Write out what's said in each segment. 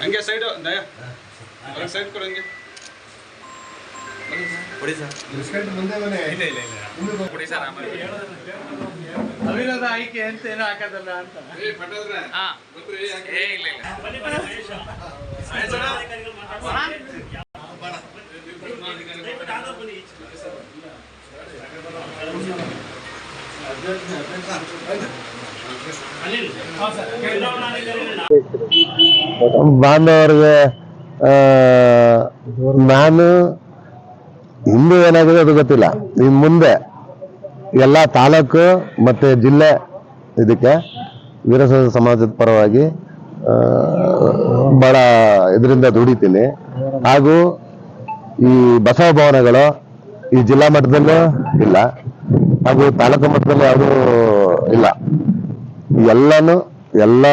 ಹಂಗೆ side side ಕೊಡು ಹಂಗೆ ಅವಿರೋಧ ಆಯ್ಕೆ ಅಂತ ಏನೋ ಹಾಕೋದಲ್ಲ ಅಂತ ಏ ಬಂದ್ರಿ ಹಂಗೆ ಬಾಂಧವರಿಗೆ ನಾನು ಹಿಂದೆ ಏನಾಗಿದೆ ಅದು ಗೊತ್ತಿಲ್ಲ. ಇನ್ ಮುಂದೆ ಎಲ್ಲ ತಾಲೂಕು ಮತ್ತೆ ಜಿಲ್ಲೆ ಇದಕ್ಕೆ ವೀರಸದ ಸಮಾಜದ ಪರವಾಗಿ ಬಹಳ ಇದರಿಂದ ದುಡಿತೀನಿ. ಹಾಗೂ ಈ ಬಸವ ಭವನಗಳು ಈ ಜಿಲ್ಲಾ ಮಟ್ಟದಲ್ಲೂ ಇಲ್ಲ. ಹಾಗೂ ತಾಲೂಕು ಮಟ್ಟದಲ್ಲಿ ಯಾವುದೂ ಇಲ್ಲ. ಎಲ್ಲಾನು ಎಲ್ಲ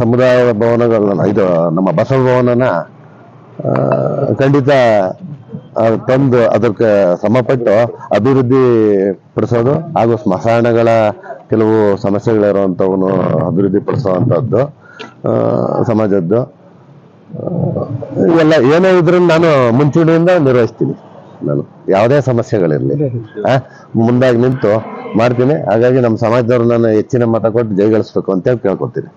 ಸಮುದಾಯ ಭವನಗಳನ್ನ, ಇದು ನಮ್ಮ ಬಸವ ಭವನನ ಖಂಡಿತ ತಂದು ಅದಕ್ಕೆ ಸಮಪಟ್ಟು ಅಭಿವೃದ್ಧಿ ಪಡಿಸೋದು ಹಾಗೂ ಸ್ಮಶಾನಗಳ ಕೆಲವು ಸಮಸ್ಯೆಗಳಿರುವಂಥವನ್ನು ಅಭಿವೃದ್ಧಿ ಪಡಿಸುವಂಥದ್ದು ಸಮಾಜದ್ದು. ಎಲ್ಲ ಏನೇ ಇದ್ರೂ ನಾನು ಮುಂಚೂಣಿಯಿಂದ ನಿರ್ವಹಿಸ್ತೀನಿ. ನಾನು ಯಾವುದೇ ಸಮಸ್ಯೆಗಳಿರಲಿ. ಮುಂದಾಗಿ ನಿಂತು ಮಾಡ್ತೀನಿ. ಹಾಗಾಗಿ ನಮ್ಮ ಸಮಾಜದವ್ರು ನಾನು ಹೆಚ್ಚಿನ ಮತ ಕೊಟ್ಟು ಜಯಗಳಿಸ್ಬೇಕು ಅಂತ ಕೇಳ್ಕೊತೀನಿ